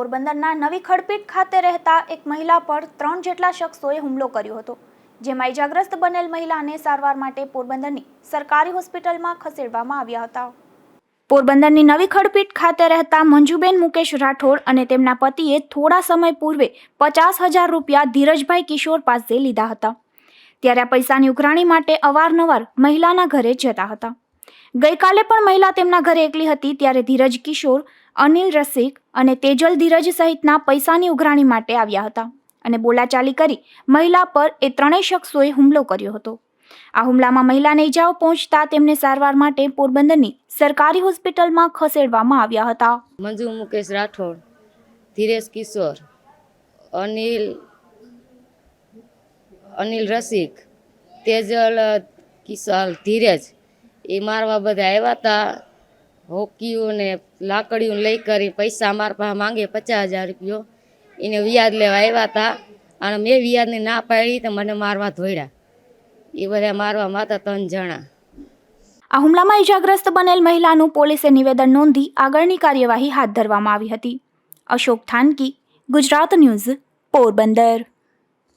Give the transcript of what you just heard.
પોરબંદરના નવી ખડપીટ ખાતે રહેતા એક મહિલા પર ત્રણ જેટલા શખ્સોએ હુમલો કર્યો હતો, જેમાં ઇજાગ્રસ્ત બનેલ મહિલાને સારવાર માટે પોરબંદરની સરકારી હોસ્પિટલમાં ખસેડવામાં આવ્યા હતા. પોરબંદરની નવી ખડપીટ ખાતે રહેતા મંજુબેન મુકેશ રાઠોડ અને તેમના પતિએ થોડા સમય પૂર્વે પચાસ હજાર રૂપિયા ધીરજભાઈ કિશોર પાસે લીધા હતા. ત્યારે આ પૈસાની ઉઘરાણી માટે અવારનવાર મહિલાના ઘરે જતા હતા. ગઈકાલે પણ મહિલા તેમના ઘરે એકલી હતી, ત્યારે ધીરજ કિશોર અનિલ રસિક અને તેજલ ધીરજ સહિતના પૈસાની ઉઘરાણી માટે આવ્યા હતા અને બોલાચાલી કરી મહિલા પર એ ત્રણેય શખ્સોએ હુમલો કર્યો હતો. આ હુમલામાં મહિલાને ઇજાઓ પહોંચતા તેમને સારવાર માટે પોરબંદરની સરકારી હોસ્પિટલમાં ખસેડવામાં આવ્યા હતા. મંજુ મુકેશ રાઠોડ, ધીરેશ કિશોર, અનિલ અનિલ રસિક, તેજલ કિશોર ધીરજ એ મારવા બધા આવ્યા હતા. હોકીઓ ને લાકડીઓ લઈ કરી પૈસા મારા પાસે માંગે પચાસ હજાર રૂપિયો. એને વ્યાજ લેવા આવ્યા હતા અને મેં વ્યાજને ના પાડી તો મને મારવા ધોડ્યા એ બધા મારવા માતા ત્રણ જણા. આ હુમલામાં ઈજાગ્રસ્ત બનેલ મહિલાનું પોલીસે નિવેદન નોંધી આગળની કાર્યવાહી હાથ ધરવામાં આવી હતી. અશોક થાનકી, ગુજરાત ન્યૂઝ, પોરબંદર.